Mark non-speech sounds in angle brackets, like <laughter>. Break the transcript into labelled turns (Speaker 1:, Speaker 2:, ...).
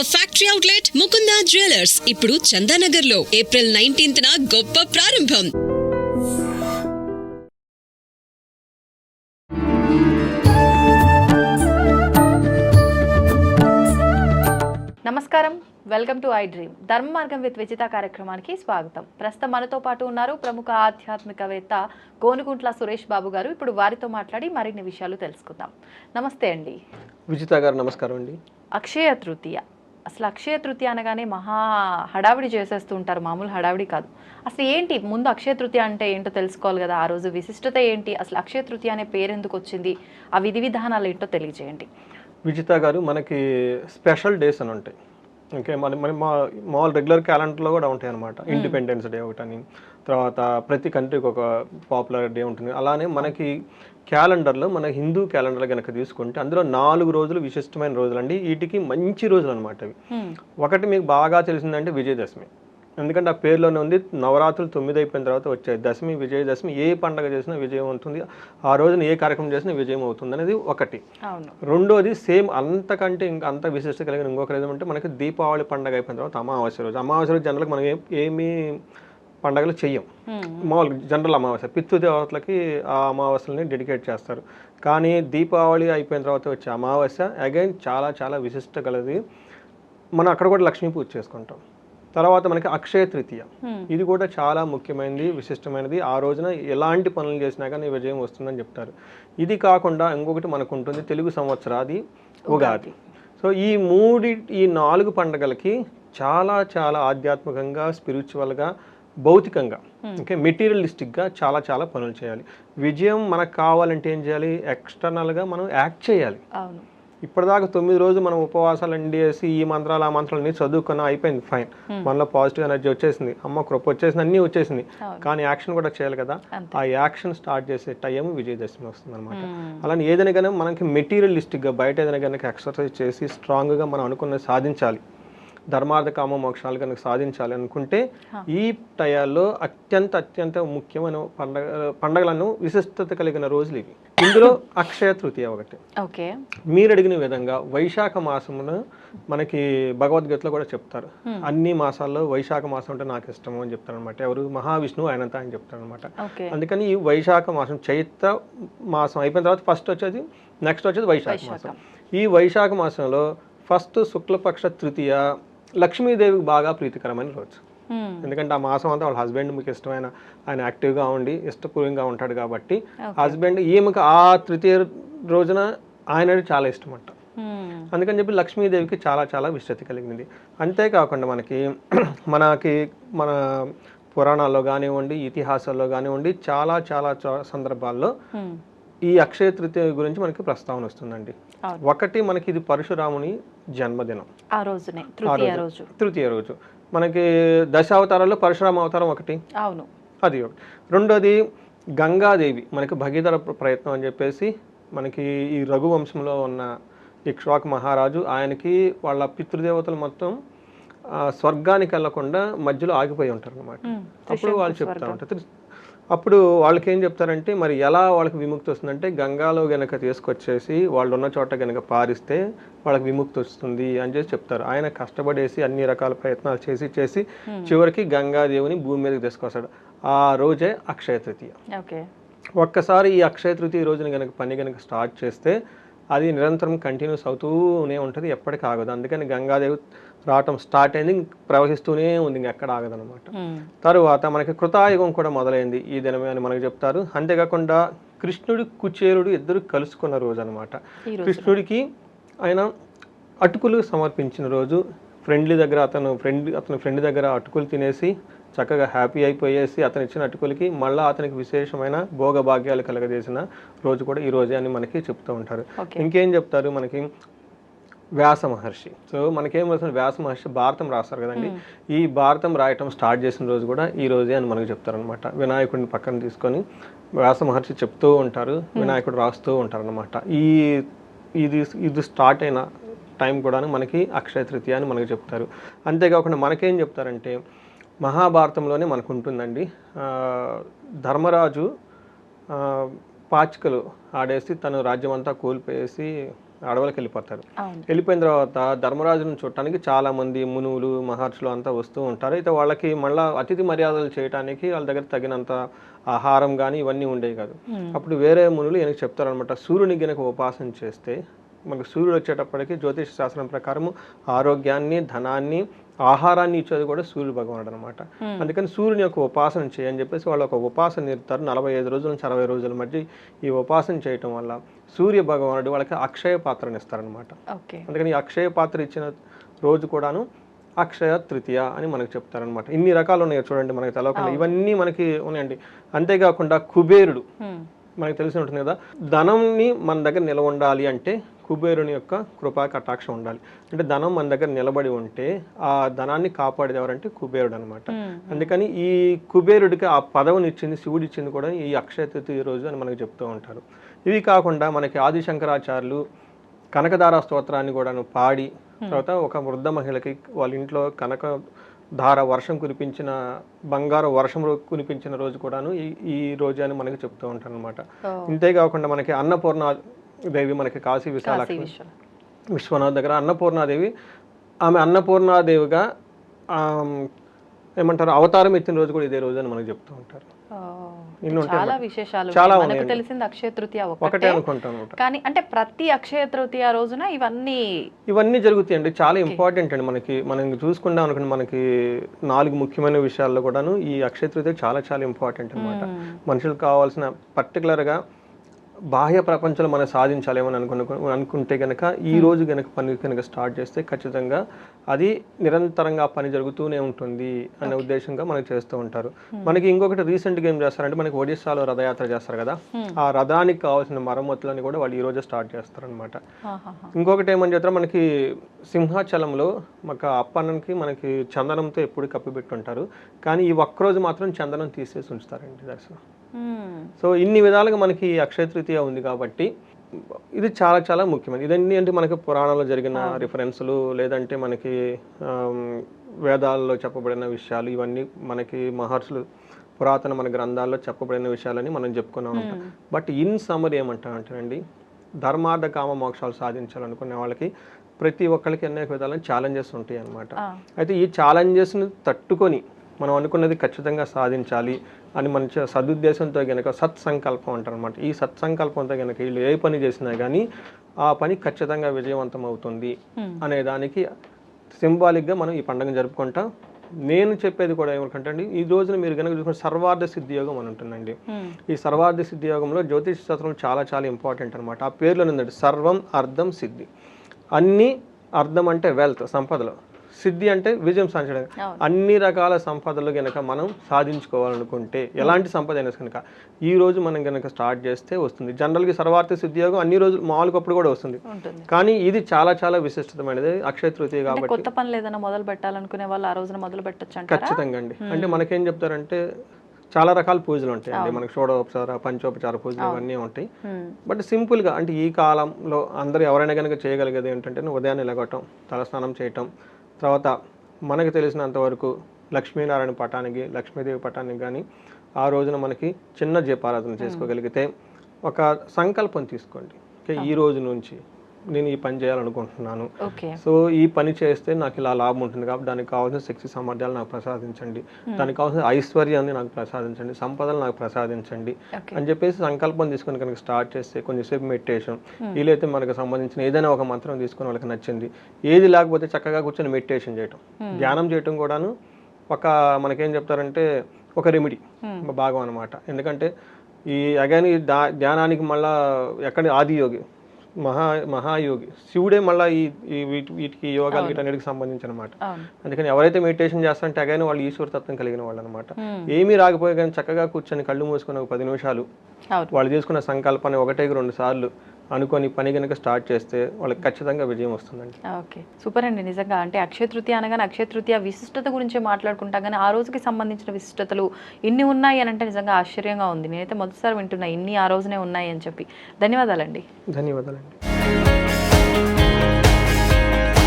Speaker 1: Factory outlet Mukunda jewellers ఇప్పుడు చందానగర్లో April nineteenth గొప్ప ప్రారంభం.
Speaker 2: నమస్కారం. Welcome to I dream. ధర్మ మార్గం విత్ విజిత కార్యక్రమానికి స్వాగతం. ప్రస్తుతం మనతో పాటు ఉన్నారు ప్రముఖ ఆధ్యాత్మికవేత్త గోనుగుంట్ల సురేష్ బాబు గారు. ఇప్పుడు వారితో మాట్లాడి మరిన్ని విషయాలు తెలుసుకుందాం. నమస్తే అండి.
Speaker 3: విజిత గారు నమస్కారం అండి.
Speaker 2: అక్షయ తృతీయ. అసలు అక్షయ తృతీయ అనగానే మహా హడావిడి చేసేస్తూ ఉంటారు. మామూలు హడావిడి కాదు. అసలు ఏంటి? ముందు అక్షయ తృతీయ అంటే ఏంటో తెలుసుకోవాలి కదా. ఆ రోజు విశిష్టత ఏంటి? అసలు అక్షయ తృతీయ అనే పేరు ఎందుకు వచ్చింది? ఆ విధి విధానాలు ఏంటో తెలియజేయండి.
Speaker 3: విజిత గారు మనకి స్పెషల్ డేస్ అని ఉంటాయి. ఓకే మన మన మా మామూలు రెగ్యులర్ క్యాలెండర్లో కూడా ఉంటాయి అనమాట ఇండిపెండెన్స్ డే ఒకటని తర్వాత ప్రతి కంట్రీకి ఒక పాపులర్ డే ఉంటుంది. అలానే మనకి క్యాలెండర్లో మన హిందూ క్యాలెండర్ కనుక తీసుకుంటే అందులో నాలుగు రోజులు విశిష్టమైన రోజులు అండి వీటికి మంచి రోజులు అనమాట అవి.
Speaker 2: హ్మ్.
Speaker 3: ఒకటి మీకు బాగా తెలిసిందంటే విజయదశమి. ఎందుకంటే ఆ పేరులోనే ఉంది నవరాత్రులు తొమ్మిది అయిపోయిన తర్వాత వచ్చాయి. దశమి విజయదశమి ఏ పండగ చేసినా విజయం అవుతుంది ఆ రోజున ఏ కార్యక్రమం చేసినా విజయం అవుతుంది అనేది ఒకటి. రెండోది సేమ్ అంతకంటే ఇంకా అంత విశిష్ట కలిగిన ఇంకొక ఏమంటే మనకి దీపావళి పండగ అయిపోయిన తర్వాత అమావాస్య రోజు. అమావాస్య రోజు జనరల్గా మనం ఏమీ పండగలు చెయ్యం.
Speaker 2: హ్మ్.
Speaker 3: మామూలుగా జనరల్ అమావాస్య పితృదేవతలకి ఆ అమావాస్యలని డెడికేట్ చేస్తారు. కానీ దీపావళి అయిపోయిన తర్వాత వచ్చే అమావాస్య అగైన్ చాలా చాలా విశిష్ట కలది మనం అక్కడ కూడా లక్ష్మీ పూజ చేసుకుంటాం. తర్వాత మనకి అక్షయ తృతీయ. ఇది కూడా చాలా ముఖ్యమైనది విశిష్టమైనది. ఆ రోజున ఎలాంటి పనులు చేసినా కానీ విజయం వస్తుందని చెప్తారు. ఇది కాకుండా ఇంకొకటి మనకు ఉంటుంది తెలుగు సంవత్సరాది ఉగాది. సో ఈ మూడి ఈ నాలుగు పండగలకి చాలా చాలా ఆధ్యాత్మికంగా స్పిరిచువల్గా భౌతికంగా ఓకే మెటీరియలిస్టిక్గా చాలా చాలా పనులు చేయాలి. విజయం మనకు కావాలంటే ఏం చేయాలి? ఎక్స్టర్నల్గా మనం యాక్ట్ చేయాలి. ఇప్పటిదాకా తొమ్మిది రోజులు మనం ఉపవాసాలు అండేసి ఈ మంత్రాలు ఆ మంత్రాలన్నీ చదువుకున్నా అయిపోయింది ఫైన్ మనలో పాజిటివ్ ఎనర్జీ వచ్చేసింది. అమ్మ కృప వచ్చేసింది అన్నీ వచ్చేసింది. కానీ యాక్షన్ కూడా చేయాలి కదా. ఆ యాక్షన్ స్టార్ట్ చేసే టైం విజయదశమి వస్తుంది అనమాట
Speaker 2: హ్మ్.
Speaker 3: అలానే ఏదైనా కానీ మనకి మెటీరియలిస్టిక్గా బయట ఏదైనా కనుక ఎక్సర్సైజ్ చేసి స్ట్రాంగ్గా మనం అనుకున్నది సాధించాలి. ధర్మార్థ కామ మోక్షాలు కనుక సాధించాలి అనుకుంటే ఈ టయాల్లో అత్యంత అత్యంత ముఖ్యమైన పండగ పండగలను విశిష్టత కలిగిన రోజులు ఇవి. ఇందులో అక్షయ తృతీయ ఒకటి.
Speaker 2: ఓకే.
Speaker 3: మీరు అడిగిన విధంగా వైశాఖ మాసమున మనకి భగవద్గీతలో కూడా చెప్తారు. అన్ని మాసాల్లో వైశాఖ మాసం అంటే నాకు ఇష్టము అని చెప్తారు అనమాట ఎవరు? మహావిష్ణువు ఆయనంత అని చెప్తారు అనమాట అందుకని ఈ వైశాఖ మాసం చైత్ర మాసం అయిపోయిన తర్వాత ఫస్ట్ వచ్చేది నెక్స్ట్ వచ్చేది వైశాఖ. మాసం. ఈ వైశాఖ మాసంలో ఫస్ట్ శుక్లపక్ష తృతీయ లక్ష్మీదేవికి బాగా ప్రీతికరమైన రోజు
Speaker 2: హ్మ్.
Speaker 3: ఎందుకంటే ఆ మాసం అంతా వాళ్ళ హస్బెండ్ మీకు ఇష్టమైన ఆయన యాక్టివ్గా ఉండి ఇష్టపూర్వంగా ఉంటాడు కాబట్టి హస్బెండ్ ఈమెకు ఆ తృతీయ రోజున ఆయన చాలా ఇష్టం అంట
Speaker 2: హ్మ్.
Speaker 3: అందుకని చెప్పి లక్ష్మీదేవికి చాలా చాలా విశ్రతి కలిగింది అంతేకాకుండా మనకి <clears throat> మనకి మన పురాణాల్లో కానివ్వండి ఇతిహాసాల్లో కానివ్వండి చాలా చాలా సందర్భాల్లో
Speaker 2: హ్మ్.
Speaker 3: ఈ అక్షయ తృతీయ గురించి మనకి ప్రస్తావన వస్తుందండి. ఒకటి మనకి ఇది పరశురాముని జన్మదినం.
Speaker 2: ఆ రోజునే తృతీయ రోజు
Speaker 3: తృతీయ రోజు. మనకి దశావతారాల్లో పరశురామ అవతారం ఒకటి.
Speaker 2: అవును.
Speaker 3: అది ఒకటి. రెండోది గంగాదేవి మనకి భగీరథ ప్ర- ప్రయత్నం అని చెప్పేసి మనకి ఈ రఘువంశంలో ఉన్న ఇక్ష్వాకు మహారాజు ఆయనకి వాళ్ళ పితృదేవతలు మొత్తం స్వర్గానికి వెళ్ళకుండా మధ్యలో ఆగిపోయి ఉంటారు అనమాట. అప్పుడు వాళ్ళు చెప్తా ఉంటారు. అప్పుడు వాళ్ళకి ఏం చెప్తారంటే మరి ఎలా వాళ్ళకి విముక్తి వస్తుందంటే గంగాలో గనక తీసుకొచ్చేసి వాళ్ళు ఉన్న చోట గనక పారిస్తే వాళ్ళకి విముక్తి వస్తుంది అని చెప్పి చెప్తారు. ఆయన కష్టపడేసి అన్ని రకాల ప్రయత్నాలు చేసి చేసి చివరికి గంగాదేవిని భూమి మీదకి తీసుకొస్తాడు. ఆ రోజే అక్షయ తృతీయ.
Speaker 2: ఓకే.
Speaker 3: ఒక్కసారి ఈ అక్షయ తృతీయ రోజున కనుక పని కనుక స్టార్ట్ చేస్తే అది నిరంతరం కంటిన్యూస్ అవుతూనే ఉంటుంది ఎప్పటికీ ఆగదు. అందుకని గంగాదేవి రావటం స్టార్ట్ అయింది ప్రవహిస్తూనే ఉంది ఇంక ఎక్కడ ఆగదనమాట. తరువాత మనకి కృతాయుగం కూడా మొదలైంది ఈ దినమే అని మనకు చెప్తారు. అంతేకాకుండా కృష్ణుడి కుచేరుడు ఇద్దరు కలుసుకున్న రోజు అనమాట కృష్ణుడికి ఆయన అటుకులు సమర్పించిన రోజు ఫ్రెండ్లీ దగ్గర అతను ఫ్రెండ్ అతని ఫ్రెండ్ దగ్గర అటుకులు తినేసి చక్కగా హ్యాపీ అయిపోయేసి అతను ఇచ్చిన అటుకులకి మళ్ళీ అతనికి విశేషమైన భోగభాగ్యాలు కలగజేసిన రోజు కూడా ఈ రోజే అని మనకి చెప్తూ ఉంటారు. ఇంకేం చెప్తారు మనకి? వ్యాస మహర్షి. సో మనకేం వస్తుంది వ్యాస మహర్షి భారతం రాస్తారు కదండి. ఈ భారతం రాయటం స్టార్ట్ చేసిన రోజు కూడా ఈ రోజే అని మనకు చెప్తారనమాట వినాయకుడిని పక్కన తీసుకొని వ్యాస మహర్షి చెప్తూ ఉంటారు వినాయకుడు రాస్తూ ఉంటారు అనమాట ఈ ఇది ఇది స్టార్ట్ అయిన టైం కూడా మనకి అక్షయ తృతీయ అని మనకు చెప్తారు. అంతేకాకుండా మనకేం చెప్తారంటే మహాభారతంలోనే మనకు ఉంటుందండి ధర్మరాజు పాచికలు ఆడేసి తను రాజ్యం అంతా కోల్పోయేసి అడవులకు వెళ్ళిపోతారు వెళ్ళిపోయిన తర్వాత ధర్మరాజును చూడటానికి చాలా మంది మునువులు మహర్షులు అంతా వస్తూ ఉంటారు. అయితే వాళ్ళకి మళ్ళీ అతిథి మర్యాదలు చేయడానికి వాళ్ళ దగ్గర తగినంత ఆహారం కానీ ఇవన్నీ ఉండేవి కాదు. అప్పుడు వేరే మునులు ఈయనకి చెప్తారనమాట సూర్యుని గనక ఉపాసన చేస్తే మనకు సూర్యుడు వచ్చేటప్పటికి జ్యోతిష శాస్త్రం ప్రకారం ఆరోగ్యాన్ని ధనాన్ని ఆహారాన్ని ఇచ్చేది కూడా సూర్యుడు భగవానుడు అనమాట అందుకని సూర్యుని యొక్క ఉపాసన చేయని చెప్పేసి వాళ్ళు ఒక ఉపాసన నిర్తారు నలభై ఐదు రోజుల నుంచి అరవై రోజుల మధ్య ఈ ఉపాసన చేయటం వల్ల సూర్య భగవానుడు వాళ్ళకి అక్షయ పాత్రను ఇస్తారనమాట అందుకని ఈ అక్షయ పాత్ర ఇచ్చిన రోజు కూడాను అక్షయ తృతీయ అని మనకు చెప్తారనమాట ఇన్ని రకాలు ఉన్నాయి చూడండి మనకి తెలవకుండా. ఇవన్నీ మనకి ఉన్నాయండి. అంతేకాకుండా కుబేరుడు. మనకి తెలిసి ఉంటుంది కదా. ధనంని మన దగ్గర నిలవ ఉండాలి అంటే కుబేరుని యొక్క కృపా కటాక్షం ఉండాలి. అంటే ధనం మన దగ్గర నిలబడి ఉంటే ఆ ధనాన్ని కాపాడేది ఎవరంటే కుబేరుడు అనమాట అందుకని ఈ కుబేరుడికి ఆ పదవిని ఇచ్చింది శివుడు ఇచ్చింది కూడా ఈ అక్షయ తృతీయ రోజు అని మనకు చెప్తూ ఉంటారు. ఇవి కాకుండా మనకి ఆదిశంకరాచార్యులు కనకదార స్తోత్రాన్ని కూడాను పాడి తర్వాత ఒక వృద్ధ మహిళకి వాళ్ళ ఇంట్లో కనక ధార వర్షం కురిపించిన బంగారు వర్షం కురిపించిన రోజు కూడాను ఈ ఈ రోజు అని మనకి చెప్తూ ఉంటారు అనమాట ఇంతే కాకుండా మనకి అన్నపూర్ణ దేవి మనకి కాశీ విశాలక్ష్మి
Speaker 2: విశ్వం
Speaker 3: విశ్వనాథ్. దగ్గర అన్నపూర్ణాదేవి ఆమె అన్నపూర్ణాదేవిగా ఏమంటారు అవతారం ఎత్తిన రోజు కూడా ఇదే రోజు అని మనకు చెప్తూ ఉంటారు.
Speaker 2: చాలా. విశేషాలు.
Speaker 3: చాలా.
Speaker 2: మనకు. తెలిసింది అక్షయ తృతీయ
Speaker 3: ఒకటే అనుకుంటాను
Speaker 2: కానీ అంటే ప్రతి అక్షయ తృతీయ రోజున ఇవన్నీ
Speaker 3: ఇవన్నీ జరుగుతాయండి. చాలా ఇంపార్టెంట్ అండి మనకి. మనం చూసుకుందాం అనుకోండి మనకి నాలుగు ముఖ్యమైన విషయాల్లో కూడాను ఈ అక్షయ తృతీయ చాలా చాలా ఇంపార్టెంట్ అనమాట మనుషులకు కావాల్సిన పర్టికులర్గా బాహ్య ప్రపంచంలో మనం సాధించాలేమని అనుకున్న అనుకుంటే కనుక ఈ రోజు కనుక పని కనుక స్టార్ట్ చేస్తే ఖచ్చితంగా అది నిరంతరంగా పని జరుగుతూనే ఉంటుంది అనే ఉద్దేశంగా మనకి చేస్తూ ఉంటారు. మనకి ఇంకొకటి రీసెంట్గా ఏం చేస్తారంటే మనకి ఒడిస్సాలో రథయాత్ర చేస్తారు కదా? ఆ రథానికి కావాల్సిన మరమ్మతులని కూడా వాళ్ళు ఈ రోజు స్టార్ట్ చేస్తారనమాట. ఇంకొకటి ఏమని చెప్తారు? మనకి సింహాచలంలో మాకు అప్పన్నకి మనకి చందనంతో ఎప్పుడు కప్పిపెట్టుంటారు. కానీ ఈ ఒక్కరోజు మాత్రం చందనం తీసేసి ఉంచుతారండి దర్శనం. సో ఇన్ని విధాలుగా మనకి అక్షయ తృతీయ ఉంది కాబట్టి ఇది చాలా చాలా ముఖ్యమైనది. ఇదన్నీ అంటే మనకి పురాణంలో జరిగిన రిఫరెన్సులు లేదంటే మనకి వేదాల్లో చెప్పబడిన విషయాలు ఇవన్నీ మనకి మహర్షులు పురాతన మన గ్రంథాల్లో చెప్పబడిన విషయాలని మనం చెప్పుకున్నాం ఉంటాం బట్ ఇన్ సమ్మర్ ఏమంటామంటేనండి ధర్మార్థ కామ మోక్షాలు సాధించాలనుకునే వాళ్ళకి ప్రతి ఒక్కరికి అనేక విధాలైన ఛాలెంజెస్ ఉంటాయి అన్నమాట
Speaker 2: ఆ.
Speaker 3: అయితే ఈ ఛాలెంజెస్ని తట్టుకొని మనం అనుకున్నది ఖచ్చితంగా సాధించాలి. అని మంచి సదుద్దేశంతో గనక సత్సంకల్పం అంటారు అనమాట ఈ సత్సంకల్పంతో గనక వీళ్ళు ఏ పని చేసినా కానీ ఆ పని ఖచ్చితంగా విజయవంతం అవుతుంది అనే దానికి సింబాలిక్గా మనం ఈ పండుగ జరుపుకుంటాం. నేను చెప్పేది కూడా ఏమిటంటే అండి ఈ రోజున మీరు కనుక చూసుకుంటే సర్వార్థ సిద్ధి యోగం అని ఉంటుందండి. ఈ సర్వార్థ సిద్ధి యోగంలో జ్యోతిష శాస్త్రం చాలా చాలా ఇంపార్టెంట్ అనమాట ఆ పేర్లో ఉందండి సర్వం అర్థం సిద్ధి. అన్ని అర్థం అంటే వెల్త్ సంపదలు. సిద్ధి అంటే విజయం సాధించడం. అన్ని రకాల సంపదలు గనక మనం సాధించుకోవాలనుకుంటే ఎలాంటి సంపద అయినా కనుక ఈ రోజు మనం గనక స్టార్ట్ చేస్తే వస్తుంది. జనరల్గా సర్వార్థ సిద్ధి యోగం అన్ని రోజులు మామూలుగా అప్పుడు కూడా వస్తుంది. కానీ ఇది చాలా చాలా విశిష్టమైనది. అక్షయ తృతీయ కాబట్టి
Speaker 2: కొత్త పనులు ఏదైనా మొదలు పెట్టాలనుకునే వాళ్ళు ఆ రోజున మొదలు పెట్టొచ్చు
Speaker 3: ఖచ్చితంగా అండి. అంటే మనకేం చెప్తారంటే చాలా రకాల పూజలు ఉంటాయండి. మనకి షోడోపచార పంచోపచార పూజలు ఇవన్నీ ఉంటాయి. బట్ సింపుల్గా అంటే ఈ కాలంలో అందరూ ఎవరైనా కనుక చేయగలిగేది ఏంటంటే ఉదయాన్నే లెగటం తలస్నానం చేయటం తర్వాత మనకు తెలిసినంత వరకు లక్ష్మీనారాయణ పటానికి లక్ష్మీదేవి పటానికి కానీ ఆ రోజున మనకి చిన్న దీపారాధన చేసుకోగలిగితే ఒక సంకల్పం తీసుకోండి. ఈ రోజు నుంచి నేను ఈ పని చేయాలనుకుంటున్నాను. సో ఈ పని చేస్తే నాకు ఇలా లాభం ఉంటుంది కాబట్టి దానికి కావాల్సిన శక్తి సామర్థ్యాలు నాకు ప్రసాదించండి. దానికి కావాల్సిన ఐశ్వర్యాన్ని నాకు ప్రసాదించండి. సంపదలు నాకు ప్రసాదించండి. అని చెప్పేసి సంకల్పం తీసుకొని కనుక స్టార్ట్ చేస్తే కొంచెంసేపు మెడిటేషన్. వీలైతే మనకు సంబంధించిన ఏదైనా ఒక మంత్రం తీసుకొని వాళ్ళకి నచ్చింది. ఏది లేకపోతే చక్కగా కూర్చొని మెడిటేషన్ చేయటం. ధ్యానం చేయటం కూడాను ఒక మనకేం చెప్తారంటే ఒక రెమెడీ. భాగం అనమాట ఎందుకంటే ఈ అగైన్ ధ్యానానికి మళ్ళా ఎక్కడ ఆది యోగి మహా మహాయోగి శివుడే మళ్ళీ ఈ ఈ వీటి వీటికి యోగాలు వీటన్నిటికి సంబంధించి అనమాట అందుకని ఎవరైతే మెడిటేషన్ చేస్తారంటే అగైన్ వాళ్ళు ఈశ్వరతత్వం కలిగిన వాళ్ళు అనమాట. ఏమీ రాకపోయే కానీ చక్కగా కూర్చొని కళ్ళు మూసుకొని ఒక పది నిమిషాలు వాళ్ళు చేసుకున్న సంకల్పాన్ని ఒకటికి రెండు సార్లు అనుకొని పని కనుక స్టార్ట్ చేస్తే వాళ్ళకి ఖచ్చితంగా విజయం వస్తుందండి.
Speaker 2: ఓకే. సూపర్ అండి. నిజంగా అంటే అక్షయ తృతీయ అనగానే అక్షయ తృతీయ విశిష్టత గురించే మాట్లాడుకుంటాం కానీ ఆ రోజుకి సంబంధించిన విశిష్టతలు ఇన్ని ఉన్నాయి అని అంటే నిజంగా ఆశ్చర్యంగా ఉంది. నేనైతే మొదటిసారి వింటున్నా ఇన్ని ఆ రోజునే ఉన్నాయి అని చెప్పి. ధన్యవాదాలండి.
Speaker 3: ధన్యవాదాలండి.